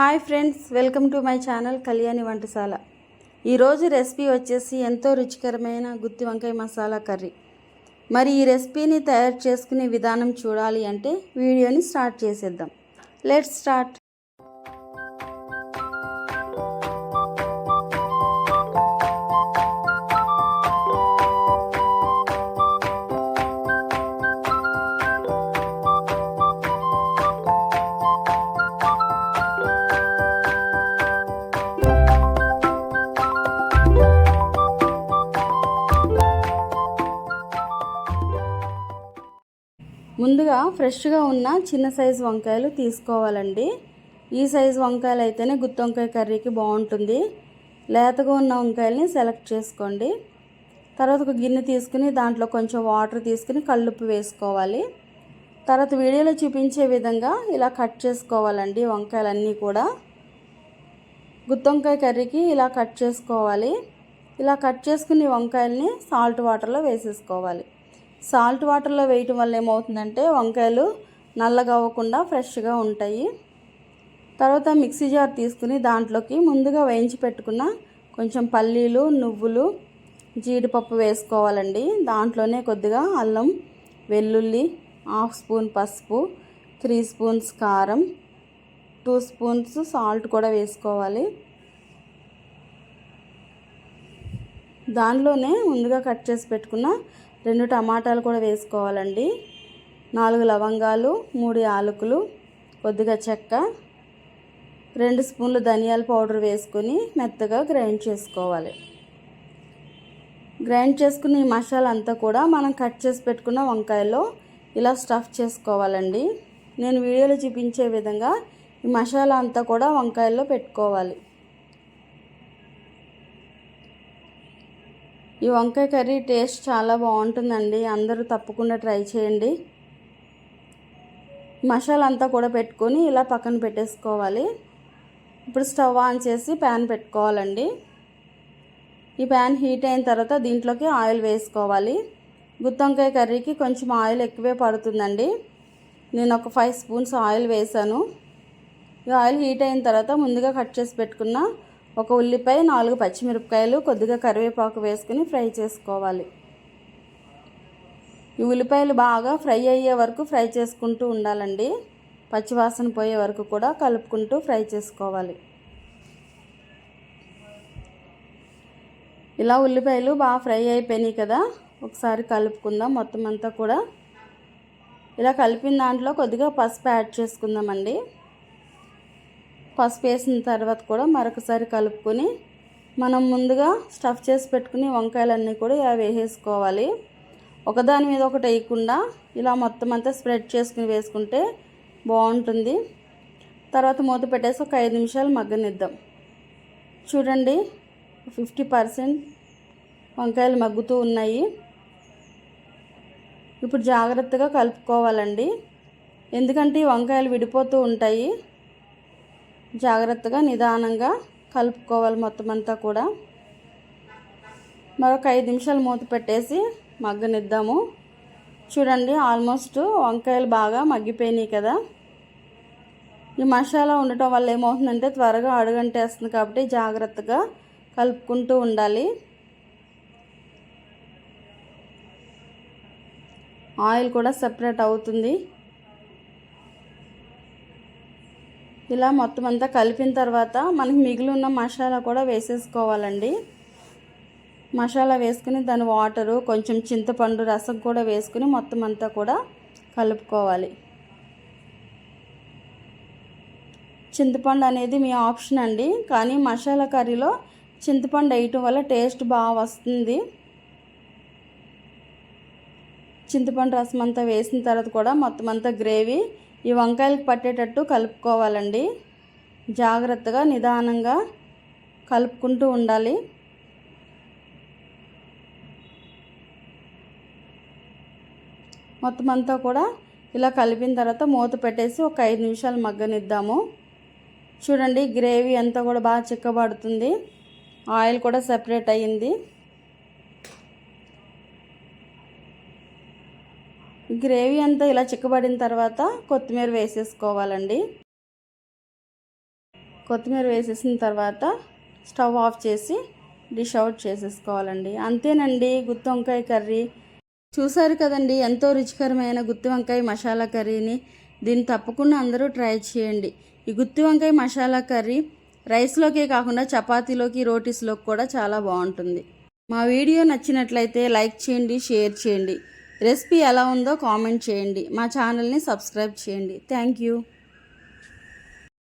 Hi friends welcome to my channel Kalyani వంటశాల. ఈరోజు recipe వచ్చేసి ఎంతో రుచికరమైన గుత్తి వంకాయ మసాలా కర్రీ. మరి ఈ రెసిపీని తయారు చేసుకునే విధానం చూడాలి అంటే వీడియోని స్టార్ట్ చేసేద్దాం. Let's start. ముందుగా ఫ్రెష్గా ఉన్న చిన్న సైజు వంకాయలు తీసుకోవాలండి. ఈ సైజు వంకాయలు అయితేనే గుత్తి వంకాయ కర్రీకి బాగుంటుంది. లేతగా ఉన్న వంకాయల్ని సెలెక్ట్ చేసుకోండి. తర్వాత ఒక గిన్నె తీసుకుని దాంట్లో కొంచెం వాటర్ తీసుకుని కల్లుప్పు వేసుకోవాలి. తర్వాత వీడియోలో చూపించే విధంగా ఇలా కట్ చేసుకోవాలండి వంకాయలన్నీ కూడా. గుత్తి వంకాయ కర్రీకి ఇలా కట్ చేసుకోవాలి. ఇలా కట్ చేసుకుని వంకాయల్ని సాల్ట్ వాటర్లో వేసేసుకోవాలి. సాల్ట్ వాటర్లో వేయటం వల్ల ఏమవుతుందంటే వంకాయలు నల్లగా అవ్వకుండా ఫ్రెష్గా ఉంటాయి. తర్వాత మిక్సీ జార్ తీసుకుని దాంట్లోకి ముందుగా వేయించి పెట్టుకున్న కొంచెం పల్లీలు నువ్వులు జీడిపప్పు వేసుకోవాలండి. దాంట్లోనే కొద్దిగా అల్లం వెల్లుల్లి హాఫ్ స్పూన్ పసుపు త్రీ స్పూన్స్ కారం టూ స్పూన్స్ సాల్ట్ కూడా వేసుకోవాలి. దానిలోనే ముందుగా కట్ చేసి పెట్టుకున్న రెండు టమాటాలు కూడా వేసుకోవాలండి. నాలుగు లవంగాలు మూడు యాలకులు కొద్దిగా చెక్క రెండు స్పూన్లు ధనియాల పౌడర్ వేసుకుని మెత్తగా గ్రైండ్ చేసుకోవాలి. గ్రైండ్ చేసుకున్న ఈ మసాలా అంతా కూడా మనం కట్ చేసి పెట్టుకున్న వంకాయలో ఇలా స్టఫ్ చేసుకోవాలండి. నేను వీడియోలో చూపించే విధంగా ఈ మసాలా అంతా కూడా వంకాయల్లో పెట్టుకోవాలి. ఈ వంకాయ కర్రీ టేస్ట్ చాలా బాగుంటుందండి. అందరూ తప్పకుండా ట్రై చేయండి. మసాలా అంతా కూడా పెట్టుకొని ఇలా పక్కన పెట్టేసుకోవాలి. ఇప్పుడు స్టవ్ ఆన్ చేసి ప్యాన్ పెట్టుకోవాలండి. ఈ ప్యాన్ హీట్ అయిన తర్వాత దీంట్లోకి ఆయిల్ వేసుకోవాలి. గుత్తొంకాయ కర్రీకి కొంచెం ఆయిల్ ఎక్కువే పడుతుందండి. నేను ఒక ఫైవ్ స్పూన్స్ ఆయిల్ వేసాను ఈ ఆయిల్ హీట్ అయిన తర్వాత ముందుగా కట్ చేసి పెట్టుకున్న ఒక ఉల్లిపాయ నాలుగు పచ్చిమిరపకాయలు కొద్దిగా కరివేపాకు వేసుకుని ఫ్రై చేసుకోవాలి. ఈ ఉల్లిపాయలు బాగా ఫ్రై అయ్యే వరకు ఫ్రై చేసుకుంటూ ఉండాలండి. పచ్చివాసన పోయే వరకు కూడా కలుపుకుంటూ ఫ్రై చేసుకోవాలి. ఇలా ఉల్లిపాయలు బాగా ఫ్రై అయిపోయినాయి కదా ఒకసారి కలుపుకుందాం మొత్తం అంతా కూడా. ఇలా కలిపిన దాంట్లో కొద్దిగా పసుపు యాడ్ చేసుకుందామండి. పసుపు వేసిన తర్వాత కూడా మరొకసారి కలుపుకొని మనం ముందుగా స్టఫ్ చేసి పెట్టుకుని వంకాయలన్నీ కూడా ఇలా వేసేసుకోవాలి. ఒకదాని మీద ఒకటి వేయకుండా ఇలా మొత్తం అంతా స్ప్రెడ్ చేసుకుని వేసుకుంటే బాగుంటుంది. తర్వాత మూత పెట్టేసి ఒక ఐదు నిమిషాలు మగ్గనిద్దాం. చూడండి ఫిఫ్టీ పర్సెంట్ వంకాయలు మగ్గుతూ ఉన్నాయి. ఇప్పుడు జాగ్రత్తగా కలుపుకోవాలండి. ఎందుకంటే ఈ వంకాయలు విడిపోతూ ఉంటాయి. జాగ్రత్తగా నిదానంగా కలుపుకోవాలి మొత్తం అంతా కూడా. మరొక ఐదు నిమిషాలు మూత పెట్టేసి మగ్గనిద్దాము. చూడండి ఆల్మోస్ట్ వంకాయలు బాగా మగ్గిపోయినాయి కదా. ఈ మసాలా ఉండటం వల్ల ఏమవుతుందంటే త్వరగా అడుగంటేస్తుంది కాబట్టి జాగ్రత్తగా కలుపుకుంటూ ఉండాలి. ఆయిల్ కూడా సెపరేట్ అవుతుంది. ఇలా మొత్తం అంతా కలిపిన తర్వాత మనకి మిగిలి ఉన్న మసాలా కూడా వేసేసుకోవాలండి. మసాలా వేసుకుని దాని వాటరు కొంచెం చింతపండు రసం కూడా వేసుకుని మొత్తం అంతా కూడా కలుపుకోవాలి. చింతపండు అనేది మీ ఆప్షన్ అండి. కానీ మసాలా కర్రీలో చింతపండు వేయటం వల్ల టేస్ట్ బాగా వస్తుంది. చింతపండు రసం అంతా వేసిన తర్వాత కూడా మొత్తం అంతా గ్రేవీ ఈ వంకాయలకు పట్టేటట్టు కలుపుకోవాలండి. జాగ్రత్తగా నిదానంగా కలుపుకుంటూ ఉండాలి. మొత్తం అంతా కూడా ఇలా కలిపిన తర్వాత మూత పెట్టేసి ఒక ఐదు నిమిషాలు మగ్గనిద్దాము. చూడండి గ్రేవీ అంతా కూడా బాగా చిక్కబడుతుంది. ఆయిల్ కూడా సెపరేట్ అయ్యింది. గ్రేవీ అంతా ఇలా చిక్కబడిన తర్వాత కొత్తిమీర వేసేసుకోవాలండి. కొత్తిమీర వేసేసిన తర్వాత స్టవ్ ఆఫ్ చేసి డిష్ అవుట్ చేసేసుకోవాలండి. అంతేనండి గుత్తి వంకాయ కర్రీ. చూసారు కదండి ఎంతో రుచికరమైన గుత్తి వంకాయ మసాలా కర్రీని. దీన్ని తప్పకుండా అందరూ ట్రై చేయండి. ఈ గుత్తి వంకాయ మసాలా కర్రీ రైస్లోకే కాకుండా చపాతీలోకి రోటీస్లోకి కూడా చాలా బాగుంటుంది. మా వీడియో నచ్చినట్లయితే లైక్ చేయండి షేర్ చేయండి. రెసిపీ ఎలా ఉందో కామెంట్ చేయండి. మా ఛానల్ని సబ్స్క్రైబ్ చేయండి. Thank you.